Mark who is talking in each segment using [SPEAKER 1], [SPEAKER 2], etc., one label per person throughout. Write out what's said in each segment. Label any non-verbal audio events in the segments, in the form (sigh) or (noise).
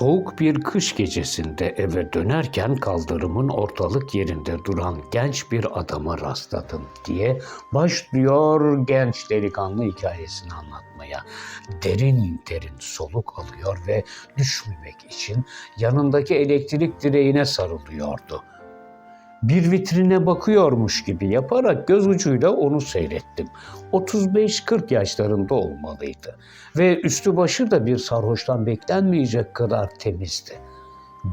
[SPEAKER 1] Soğuk bir kış gecesinde eve dönerken kaldırımın ortalık yerinde duran genç bir adama rastladım diye başlıyor genç delikanlı hikayesini anlatmaya. Derin derin soluk alıyor ve düşmemek için yanındaki elektrik direğine sarılıyordu. Bir vitrine bakıyormuş gibi yaparak göz ucuyla onu seyrettim. 35-40 yaşlarında olmalıydı ve üstü başı da bir sarhoştan beklenmeyecek kadar temizdi.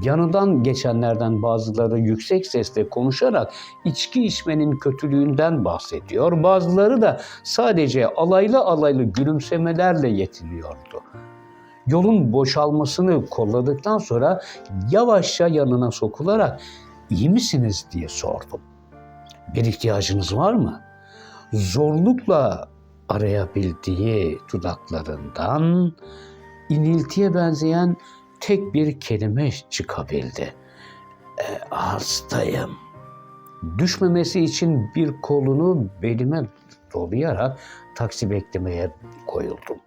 [SPEAKER 1] Yanından geçenlerden bazıları yüksek sesle konuşarak içki içmenin kötülüğünden bahsediyor, bazıları da sadece alaylı alaylı gülümsemelerle yetiniyordu. Yolun boşalmasını kolladıktan sonra yavaşça yanına sokularak iyi misiniz diye sordum. Bir ihtiyacınız var mı? Zorlukla arayabildiği dudaklarından iniltiye benzeyen tek bir kelime çıkabildi. "E, hastayım. Düşmemesi için bir kolunu belime dolayarak taksi beklemeye koyuldum.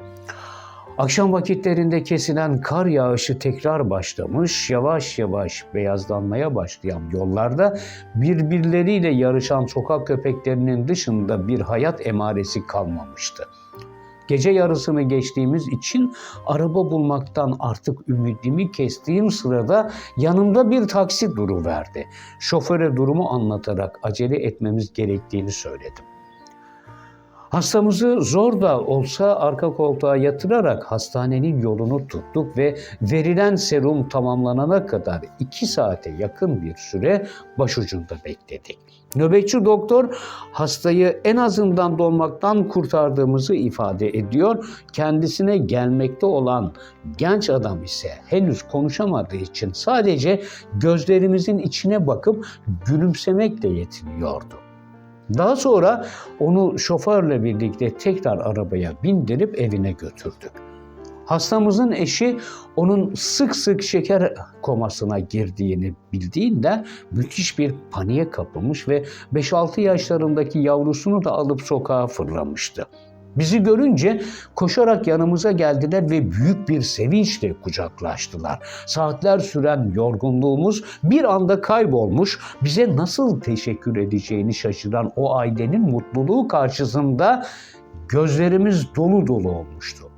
[SPEAKER 1] Akşam vakitlerinde kesilen kar yağışı tekrar başlamış, yavaş yavaş beyazlanmaya başlayan yollarda birbirleriyle yarışan sokak köpeklerinin dışında bir hayat emaresi kalmamıştı. Gece yarısını geçtiğimiz için araba bulmaktan artık ümidimi kestiğim sırada yanımda bir taksi duruverdi. Şoföre durumu anlatarak acele etmemiz gerektiğini söyledim. Hastamızı zor da olsa arka koltuğa yatırarak hastanenin yolunu tuttuk ve verilen serum tamamlanana kadar iki saate yakın bir süre başucunda bekledik. Nöbetçi doktor hastayı en azından dolmaktan kurtardığımızı ifade ediyor. Kendisine gelmekte olan genç adam ise henüz konuşamadığı için sadece gözlerimizin içine bakıp gülümsemekle yetiniyordu. Daha sonra onu şoförle birlikte tekrar arabaya bindirip evine götürdük. Hastamızın eşi onun sık sık şeker komasına girdiğini bildiğinden müthiş bir paniğe kapılmış ve 5-6 yaşlarındaki yavrusunu da alıp sokağa fırlamıştı. Bizi görünce koşarak yanımıza geldiler ve büyük bir sevinçle kucaklaştılar. Saatler süren yorgunluğumuz bir anda kaybolmuş, bize nasıl teşekkür edeceğini şaşıran o ailenin mutluluğu karşısında gözlerimiz dolu dolu olmuştu.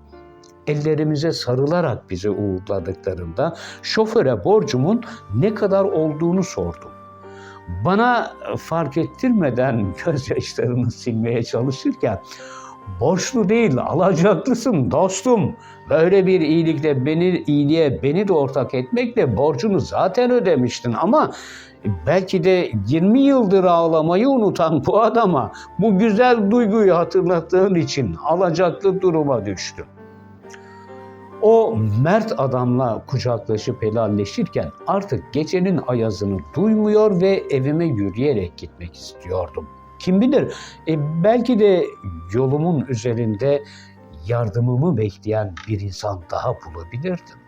[SPEAKER 1] Ellerimize sarılarak bizi uğurladıklarında şoföre borcumun ne kadar olduğunu sordum. Bana fark ettirmeden (laughs) gözyaşlarını silmeye çalışırken Borçlu değil, alacaklısın dostum. Böyle bir iyilikle beni iyiliğe beni de ortak etmekle borcunu zaten ödemiştin ama belki de 20 yıldır ağlamayı unutan bu adama bu güzel duyguyu hatırlattığın için alacaklı duruma düştüm. O mert adamla kucaklaşıp helalleşirken artık gecenin ayazını duymuyor ve evime yürüyerek gitmek istiyordum. Kim bilir e, belki de yolumun üzerinde yardımımı bekleyen bir insan daha bulabilirdim.